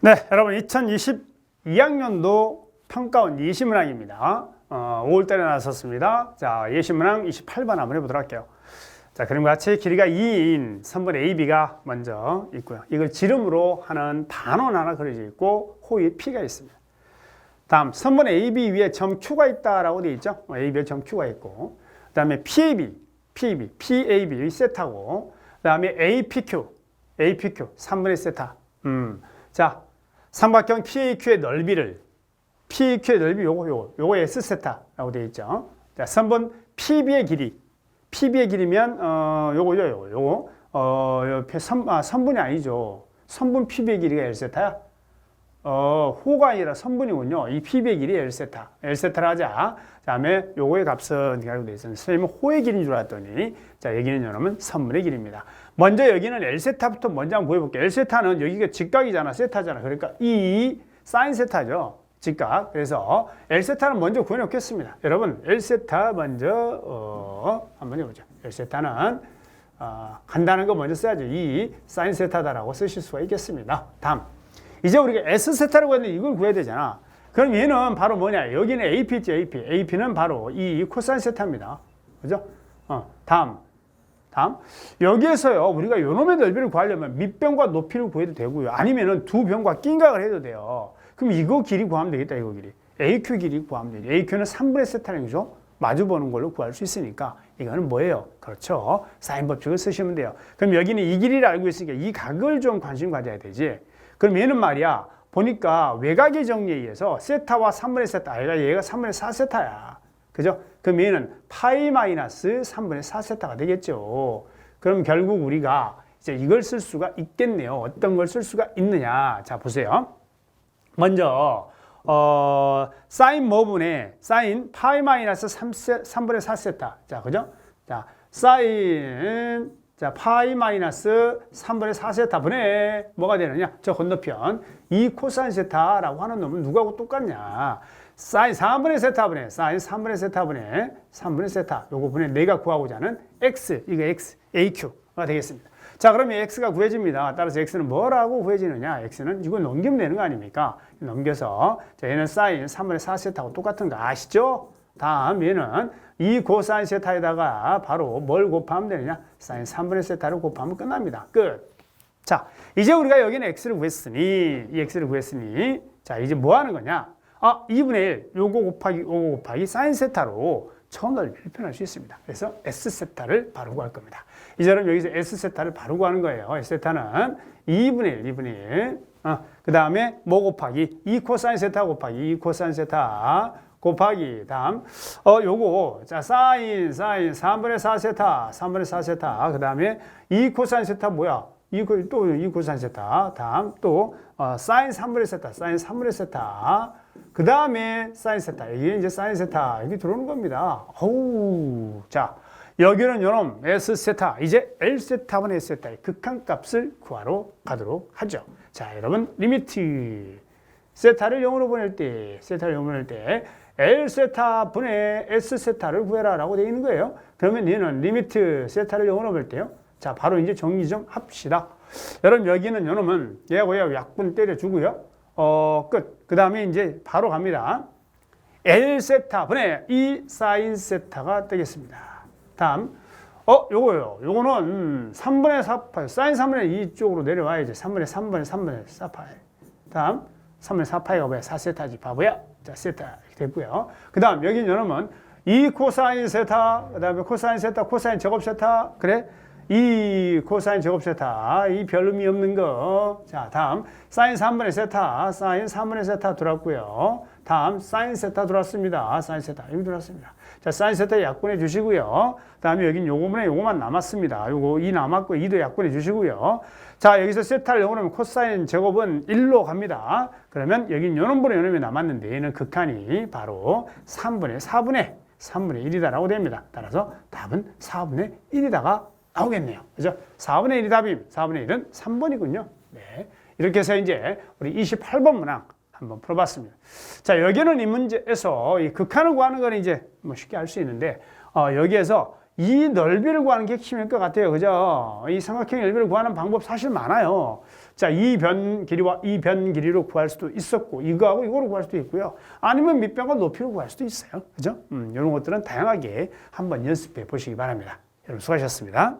네, 여러분 2022학년도 평가원 예시문항입니다. 어, 5월달에 나섰습니다. 자, 예시문항 28번 한번 해보도록 할게요. 자, 그럼 같이 길이가 2인 선분 AB가 먼저 있고요. 이걸 지름으로 하는 단원 하나 그려져 있고 호위에 P가 있습니다. 다음 선분 AB 위에 점 Q가 있다라고 되어 있죠. 어, AB에 점 Q가 있고 그 다음에 PAB, PAB, PAB 여기 세타고 그 다음에 APQ, APQ 3분의 세타. 음, 자 삼각형 PAQ의 넓이를 PAQ의 넓이 요거 요거 요거 S 세타라고 되어 있죠. 자 선분 PB의 길이 PB의 길이면 어 요거죠 요거 요거 어 옆에 선, 아, 선분이 아니죠. 선분 PB의 길이가 L 세타야. 어, 호가 아니라 선분이군요. 이 PB의 길이 L세타. L세타를 하자. 다음에 요거의 값은 이렇게 돼 있었는데, 선생님은 호의 길인 줄 알았더니, 자, 여기는 여러분 선분의 길입니다. 먼저 여기는 L세타부터 먼저 한번 보여볼게요. L세타는 여기가 직각이잖아. 세타잖아. 그러니까 이 사인 세타죠. 직각. 그래서 L세타는 먼저 구해놓겠습니다. 여러분, L세타 먼저, 어, 한번 해보죠. L세타는, 어, 간단한 거 먼저 써야죠. 이 사인 세타다라고 쓰실 수가 있겠습니다. 다음. 이제 우리가 S 세타라고 했는데 이걸 구해야 되잖아. 그럼 얘는 바로 뭐냐? 여기는 AP죠, AP. AP는 바로 이 코사인 세타입니다. 그죠? 어, 다음. 다음. 여기에서요, 우리가 요놈의 넓이를 구하려면 밑변과 높이를 구해도 되고요. 아니면은 두 변과 낀각을 해도 돼요. 그럼 이거 길이 구하면 되겠다, 이거 길이. AQ 길이 구하면 되죠. AQ는 3분의 세타는 거죠? 마주 보는 걸로 구할 수 있으니까 이거는 뭐예요? 그렇죠. 사인 법칙을 쓰시면 돼요. 그럼 여기는 이 길이를 알고 있으니까 이 각을 좀 관심 가져야 되지. 그럼 얘는 말이야. 보니까 외곽의 정리에 의해서 세타와 3분의 세타, 얘가 얘가 3분의 4세타야. 그죠? 그럼 얘는 파이 마이너스 3분의 4세타가 되겠죠. 그럼 결국 우리가 이제 이걸 쓸 수가 있겠네요. 어떤 걸 쓸 수가 있느냐. 자, 보세요. 먼저 어, 사인 뭐분의 사인 파이 마이너스 3세, 3분의 4세타. 자, 그죠? 자, 사인 자, 파이 마이너스 3분의 4세타 분의 뭐가 되느냐? 저 건너편 이 코사인 세타라고 하는 놈은 누구하고 똑같냐? 사인 3분의 세타 분의 사인 3분의 세타 분의 3분의 세타 요거 분의 내가 구하고자 하는 x 이거 x aq가 되겠습니다. 자, 그러면 x가 구해집니다. 따라서 x는 뭐라고 구해지느냐? x는 이거 넘기면 되는 거 아닙니까? 넘겨서 자, 얘는 사인 3분의 4세타하고 똑같은 거 아시죠? 다음 얘는 이 코사인 세타에다가 바로 뭘 곱하면 되느냐? 사인 3분의 세타를 곱하면 끝납니다. 끝. 자, 이제 우리가 여기는 x를 구했으니, 이 x를 구했으니, 자, 이제 뭐 하는 거냐? 아, 2분의 1, 요거 곱하기, 요거 곱하기 사인 세타로 넓이를 표현할 수 있습니다. 그래서 s 세타를 바로 구할 겁니다. 이제 그럼 여기서 s 세타를 바로 구하는 거예요. s 세타는 2분의 1, 2분의 1. 어, 그 다음에 뭐 곱하기 2 코사인 세타 곱하기 2 코사인 세타 곱하기 다음 어 요거 자 사인 사인 3분의 4 세타 3분의 4 세타 그 다음에 2 코사인 세타 뭐야 이또2 코사인 세타. 다음 또 어, 사인 3분의 세타 사인 3분의 세타. 그 다음에 사인 세타. 이게 이제 사인 세타. 이게 들어오는 겁니다. 어우 자 여기는 요놈 S 세타. 이제 L 세타분의 S 세타의 극한값을 구하러 가도록 하죠. 자 여러분 리미트. 세타를 0으로 보낼 때 세타를 0으로 보낼 때 L 세타 분의 S 세타를 구해라 라고 되어 있는 거예요. 그러면 얘는 리미트 세타를 0으로 볼 때요. 자, 바로 이제 정리 좀 합시다. 여러분 여기는 요놈은 얘하고 약분 때려주고요. 어, 끝. 그 다음에 이제 바로 갑니다. L 세타 분의 이 사인 세타가 되겠습니다. 다음. 어, 요거요. 요거는 음, 3분의 4파이. 사인 3분의 2 쪽으로 내려와야지. 3분의 3분의 3분의 4파이. 다음. 3분의 4파이가 왜 4세타지 바보야? 자, 세타 됐고요. 그 다음 여기 여러분 이 코사인 세타, 그 다음에 코사인 세타, 코사인 제곱 세타, 그래? 이 코사인 제곱 세타, 이 별 의미 없는 거. 자, 다음 사인 3분의 세타, 사인 3분의 세타 들어왔고요. 다음 사인 세타 들어왔습니다. 사인 세타 여기 들어왔습니다. 자, 사인 세타 약분해 주시고요. 다음에 여긴 요거분에 요거만 남았습니다. 요거 2 남았고 2도 약분해 주시고요. 자, 여기서 세타를 0으로 하면 코사인 제곱은 1로 갑니다. 그러면 여긴 요놈분의 요놈이 남았는데 얘는 극한이 바로 3분의 4분의 3분의 1이다라고 됩니다. 따라서 답은 4분의 1이다가 나오겠네요. 그죠? 4분의 1이 답입니다. 4분의 1은 3번이군요. 네. 이렇게 해서 이제 우리 28번 문항 한번 풀어봤습니다. 자, 여기는 이 문제에서 이 극한을 구하는 건 이제 뭐 쉽게 알 수 있는데, 어, 여기에서 이 넓이를 구하는 게 핵심일 것 같아요. 그죠? 이 삼각형 넓이를 구하는 방법 사실 많아요. 자, 이 변 길이와 이 변 길이로 구할 수도 있었고, 이거하고 이거로 구할 수도 있고요. 아니면 밑변과 높이로 구할 수도 있어요. 그죠? 음, 이런 것들은 다양하게 한번 연습해 보시기 바랍니다. 여러분 수고하셨습니다.